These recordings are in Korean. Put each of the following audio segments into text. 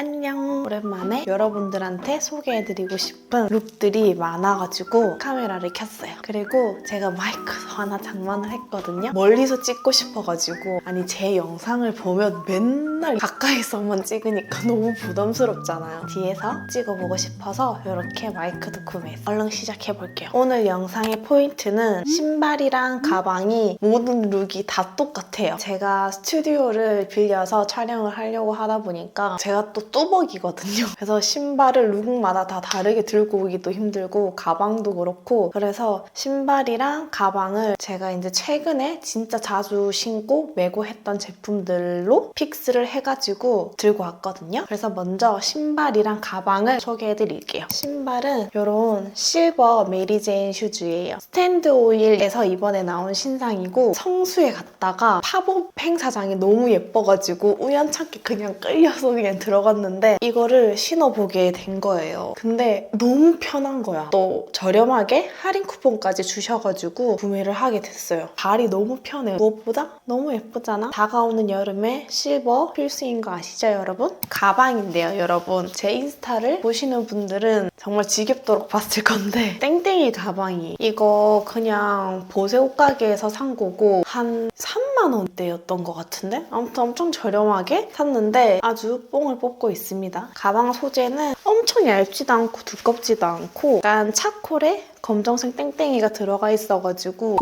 안녕. 오랜만에 여러분들한테 소개해드리고 싶은 룩들이 많아가지고 카메라를 켰어요. 그리고 제가 마이크도 하나 장만을 했거든요. 멀리서 찍고 싶어가지고. 아니 제 영상을 보면 맨날 가까이서만 찍으니까 너무 부담스럽잖아요. 뒤에서 찍어보고 싶어서 이렇게 마이크도 구매했어요 얼른 시작해볼게요. 오늘 영상의 포인트는 신발이랑 가방이 모든 룩이 다 똑같아요. 제가 스튜디오를 빌려서 촬영을 하려고 하다 보니까 제가 또 뚜벅이거든요. 그래서 신발을 룩마다 다 다르게 들고 오기도 힘들고 가방도 그렇고 그래서 신발이랑 가방을 제가 이제 최근에 진짜 자주 신고 메고 했던 제품들로 픽스를 해가지고 들고 왔거든요. 그래서 먼저 신발이랑 가방을 소개해드릴게요. 신발은 이런 실버 메리제인 슈즈예요. 스탠드 오일에서 이번에 나온 신상이고 성수에 갔다가 팝업 행사장이 너무 예뻐가지고 우연찮게 그냥 끌려서 그냥 들어갔는데 이거를 신어보게 된 거예요. 근데 너무 편한 거야. 또 저렴하게 할인 쿠폰까지 주셔가지고 구매를 하게 됐어요. 발이 너무 편해요. 무엇보다 너무 예쁘잖아? 다가오는 여름에 실버 필수인 거 아시죠, 여러분? 가방인데요, 여러분. 제 인스타를 보시는 분들은 정말 지겹도록 봤을 건데 땡땡이 가방이 이거 그냥 보세 옷가게에서 산 거고 한 3만 원대였던 것 같은데 아무튼 엄청 저렴하게 샀는데 아주 뽕을 뽑고 있습니다. 가방 소재는 엄청 얇지도 않고 두껍지도 않고 약간 차콜에 검정색 땡땡이가 들어가 있어가지고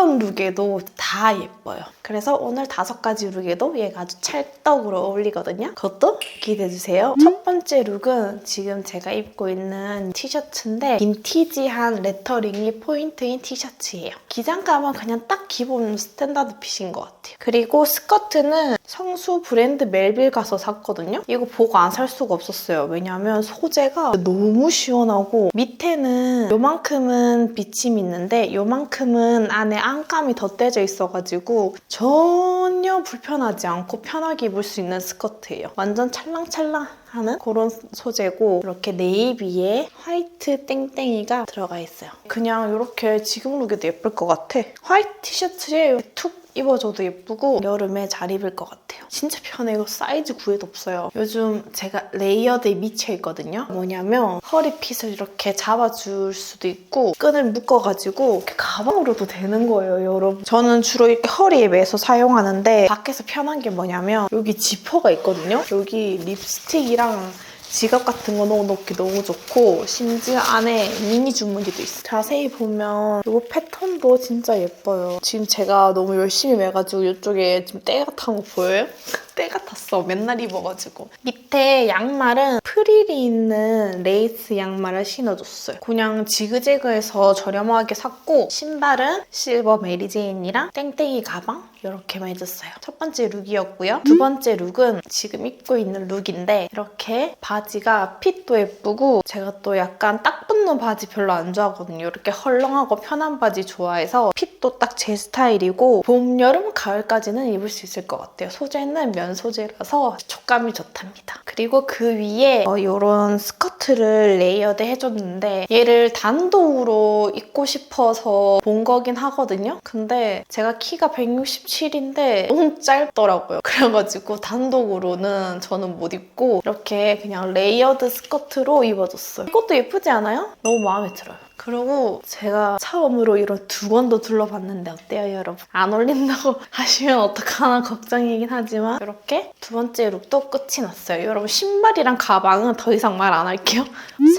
어떤 룩에도 다 예뻐요. 그래서 오늘 다섯 가지 룩에도 얘가 아주 찰떡으로 어울리거든요. 그것도 기대해주세요. 첫 번째 룩은 지금 제가 입고 있는 티셔츠인데 빈티지한 레터링이 포인트인 티셔츠예요. 기장감은 그냥 딱 기본 스탠다드 핏인 것 같아요. 그리고 스커트는 성수 브랜드 멜빌 가서 샀거든요. 이거 보고 안 살 수가 없었어요. 왜냐면 소재가 너무 시원하고 밑에는 요만큼은 비침이 있는데 요만큼은 안에 안감이 덧대져 있어가지고 전혀 불편하지 않고 편하게 입을 수 있는 스커트예요. 완전 찰랑찰랑 하는 그런 소재고 이렇게 네이비에 화이트 땡땡이가 들어가 있어요. 그냥 이렇게 지금 룩에도 예쁠 것 같아. 화이트 티셔츠에 툭 입어줘도 예쁘고 여름에 잘 입을 것 같아요. 진짜 편해. 이거 사이즈 구해도 없어요. 요즘 제가 레이어드에 미쳐 있거든요. 뭐냐면 허리 핏을 이렇게 잡아줄 수도 있고 끈을 묶어가지고 이렇게 가방으로도 되는 거예요, 여러분. 저는 주로 이렇게 허리에 매서 사용하는데 밖에서 편한 게 뭐냐면 여기 지퍼가 있거든요. 여기 립스틱이랑 지갑 같은 거 넣어놓기 너무 좋고 심지어 안에 미니 주머니도 있어요. 자세히 보면 이거 패턴도 진짜 예뻐요. 지금 제가 너무 열심히 매가지고 이쪽에 지금 때가 탄거 보여요? 때가 탔어. 맨날 입어가지고. 밑에 양말은 프릴이 있는 레이스 양말을 신어줬어요. 그냥 지그재그해서 저렴하게 샀고 신발은 실버 메리제인이랑 땡땡이 가방 이렇게만 해줬어요. 첫 번째 룩이었고요. 두 번째 룩은 지금 입고 있는 룩인데 이렇게 바지가 핏도 예쁘고 제가 또 약간 딱 붙는 바지 별로 안 좋아하거든요. 이렇게 헐렁하고 편한 바지 좋아해서 핏도 딱 제 스타일이고 봄, 여름, 가을까지는 입을 수 있을 것 같아요. 소재는 면 소재라서 촉감이 좋답니다. 그리고 그 위에 이런 스커트를 레이어드 해줬는데 얘를 단독으로 입고 싶어서 본 거긴 하거든요. 근데 제가 키가 167인데 너무 짧더라고요. 그래가지고 단독으로는 저는 못 입고 이렇게 그냥 레이어드 스커트로 입어줬어요. 이것도 예쁘지 않아요? 너무 마음에 들어요. 그리고 제가 처음으로 이런 두 권도 둘러봤는데 어때요, 여러분? 안 어울린다고 하시면 어떡하나 걱정이긴 하지만 이렇게 두 번째 룩도 끝이 났어요. 여러분 신발이랑 가방은 더 이상 말 안 할게요.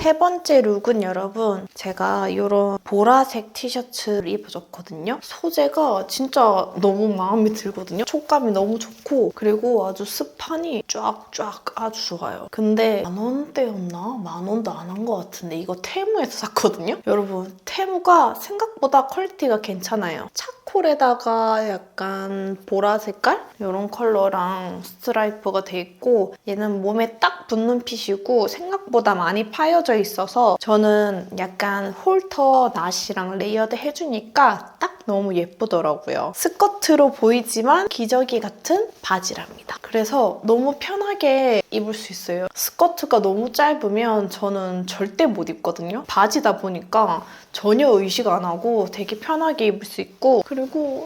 세 번째 룩은 여러분 제가 이런 보라색 티셔츠를 입어줬거든요. 소재가 진짜 너무 마음에 들거든요. 촉감이 너무 좋고 그리고 아주 스판이 쫙쫙 아주 좋아요. 근데 만 원대였나? 만 원도 안 한 것 같은데 이거 테무에서 샀거든요. 여러분 테무가 생각보다 퀄리티가 괜찮아요. 차콜에다가 약간 보라 색깔 이런 컬러랑 스트라이프가 돼 있고 얘는 몸에 딱 붙는 핏이고 생각보다 많이 파여져 있어서 저는 약간 홀터 낫이랑 레이어드 해주니까 딱 너무 예쁘더라고요. 스커트로 보이지만 기저귀 같은 바지랍니다. 그래서 너무 편하게 입을 수 있어요. 스커트가 너무 짧으면 저는 절대 못 입거든요. 바지다 보니까 전혀 의식 안 하고 되게 편하게 입을 수 있고 그리고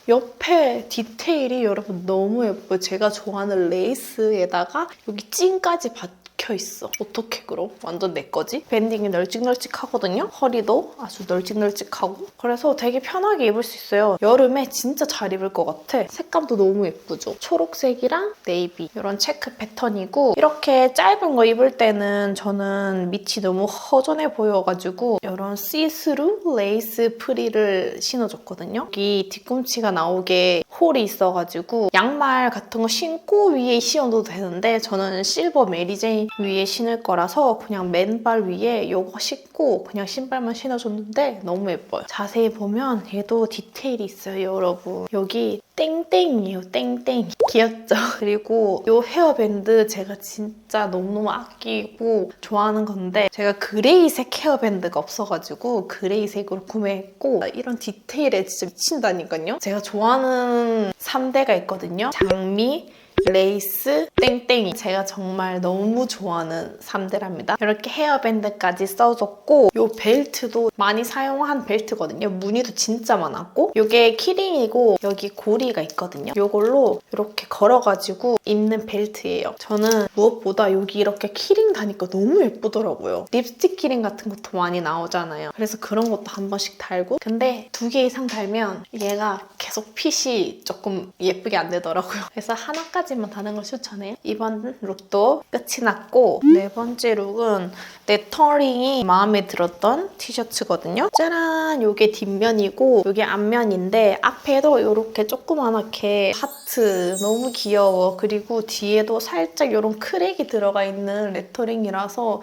옆에 디테일이 여러분 너무 예뻐요. 제가 좋아하는 레이스에다가 여기 찐까지 박혀 박혀있어. 어떻게 그럼? 완전 내 거지? 밴딩이 널찍널찍하거든요? 허리도 아주 널찍널찍하고 그래서 되게 편하게 입을 수 있어요. 여름에 진짜 잘 입을 것 같아. 색감도 너무 예쁘죠? 초록색이랑 네이비 이런 체크 패턴이고 이렇게 짧은 거 입을 때는 저는 밑이 너무 허전해 보여가지고 이런 시스루 레이스 프리를 신어줬거든요. 여기 뒤꿈치가 나오게 홀이 있어가지고 양말 같은 거 신고 위에 신어도 되는데 저는 실버 메리제인 위에 신을 거라서 그냥 맨발 위에 요거 신고 그냥 신발만 신어줬는데 너무 예뻐요. 자세히 보면 얘도 디테일이 있어요, 여러분. 여기 땡땡이에요, 땡땡. 귀엽죠? 그리고 이 헤어밴드 제가 진짜 너무너무 아끼고 좋아하는 건데 제가 그레이색 헤어밴드가 없어가지고 그레이색으로 구매했고 이런 디테일에 진짜 미친다니까요. 제가 좋아하는 3대가 있거든요. 장미, 레이스, 땡땡이 제가 정말 너무 좋아하는 3대랍니다. 이렇게 헤어밴드까지 써줬고 이 벨트도 많이 사용한 벨트거든요. 무늬도 진짜 많았고 이게 키링이고 여기 고리가 있거든요. 이걸로 이렇게 걸어가지고 입는 벨트예요. 저는 무엇보다 여기 이렇게 키링 다니까 너무 예쁘더라고요. 립스틱 키링 같은 것도 많이 나오잖아요. 그래서 그런 것도 한 번씩 달고 근데 두 개 이상 달면 얘가 계속 핏이 조금 예쁘게 안 되더라고요. 그래서 하나까지 만 다는 걸 추천해요. 이번 룩도 끝이 났고 네 번째 룩은 레터링이 마음에 들었던 티셔츠거든요. 짜란! 요게 뒷면이고 요게 앞면인데 앞에도 이렇게 조그만하게 하트 너무 귀여워. 그리고 뒤에도 살짝 이런 크랙이 들어가 있는 레터링이라서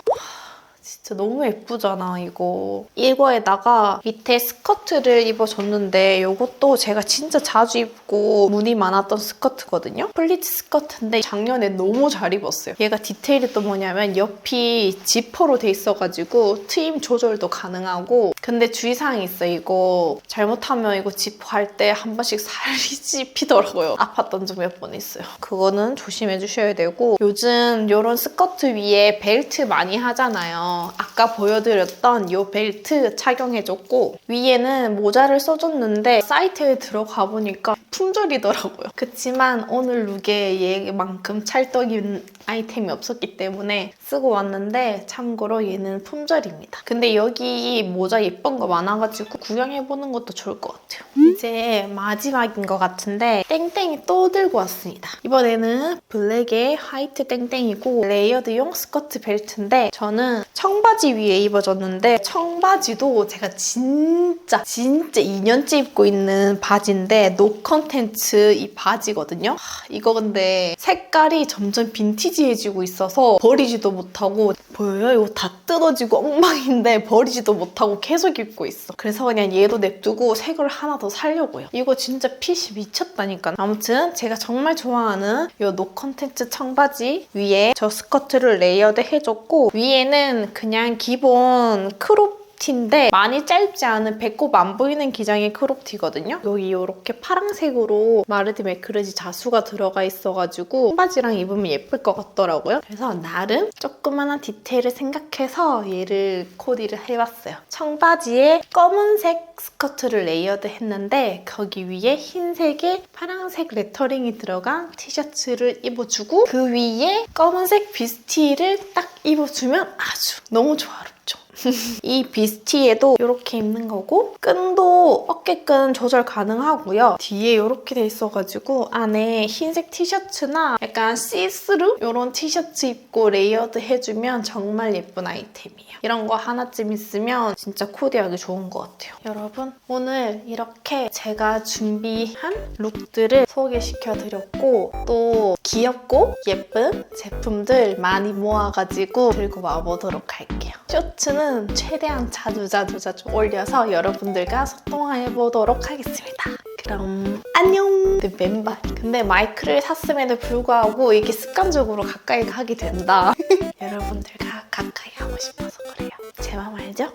진짜 너무 예쁘잖아 이거. 이거에다가 밑에 스커트를 입어줬는데 이것도 제가 진짜 자주 입고 무늬 많았던 스커트거든요. 플리츠 스커트인데 작년에 너무 잘 입었어요. 얘가 디테일이 또 뭐냐면 옆이 지퍼로 돼 있어가지고 트임 조절도 가능하고. 근데 주의사항이 있어 이거. 잘못하면 이거 지퍼 할 때 한 번씩 살이 찝히더라고요. 아팠던 적 몇 번 있어요. 그거는 조심해 주셔야 되고. 요즘 이런 스커트 위에 벨트 많이 하잖아요 아까 보여드렸던 이 벨트 착용해줬고 위에는 모자를 써줬는데 사이트에 들어가 보니까 품절이더라고요. 그치만 오늘 룩에 얘만큼 찰떡인 아이템이 없었기 때문에 쓰고 왔는데 참고로 얘는 품절입니다. 근데 여기 모자 예쁜 거 많아가지고 구경해보는 것도 좋을 것 같아요. 이제 마지막인 것 같은데 땡땡이 또 들고 왔습니다. 이번에는 블랙에 화이트 땡땡이고 레이어드용 스커트 벨트인데 저는 청바지 위에 입어줬는데 청바지도 제가 진짜 진짜 2년째 입고 있는 바지인데 노 컨텐츠 이 바지거든요. 하, 이거 근데 색깔이 점점 빈티지해지고 있어서 버리지도 못하고 보여요? 이거 다 뜯어지고 엉망인데 버리지도 못하고 계속 입고 있어. 그래서 그냥 얘도 냅두고 색을 하나 더 살려고요. 이거 진짜 핏이 미쳤다니까. 아무튼 제가 정말 좋아하는 이 노 컨텐츠 청바지 위에 저 스커트를 레이어드 해줬고 위에는 그냥 기본 크롭 티인데 많이 짧지 않은 배꼽 안 보이는 기장의 크롭티거든요. 여기 이렇게 파란색으로 마르디 메크르지 자수가 들어가 있어가지고 청바지랑 입으면 예쁠 것 같더라고요. 그래서 나름 조그마한 디테일을 생각해서 얘를 코디를 해봤어요. 청바지에 검은색 스커트를 레이어드 했는데 거기 위에 흰색에 파란색 레터링이 들어간 티셔츠를 입어주고 그 위에 검은색 비스티를 딱 입어주면 아주 너무 조화롭죠. 이 비스티에도 이렇게 입는 거고 끈도 어깨끈 조절 가능하고요. 뒤에 이렇게 돼 있어가지고 안에 흰색 티셔츠나 약간 시스루 이런 티셔츠 입고 레이어드 해주면 정말 예쁜 아이템이에요. 이런 거 하나쯤 있으면 진짜 코디하기 좋은 것 같아요. 여러분 오늘 이렇게 제가 준비한 룩들을 소개시켜드렸고 또 귀엽고 예쁜 제품들 많이 모아가지고 들고 와보도록 할게요. 쇼츠는 최대한 자주 자주 자주 올려서 여러분들과 소통해 보도록 하겠습니다. 그럼 안녕! 내 맨발. 근데 마이크를 샀음에도 불구하고 이게 습관적으로 가까이 가게 된다. 여러분들과 가까이 하고 싶어서 그래요. 제 맘 알죠?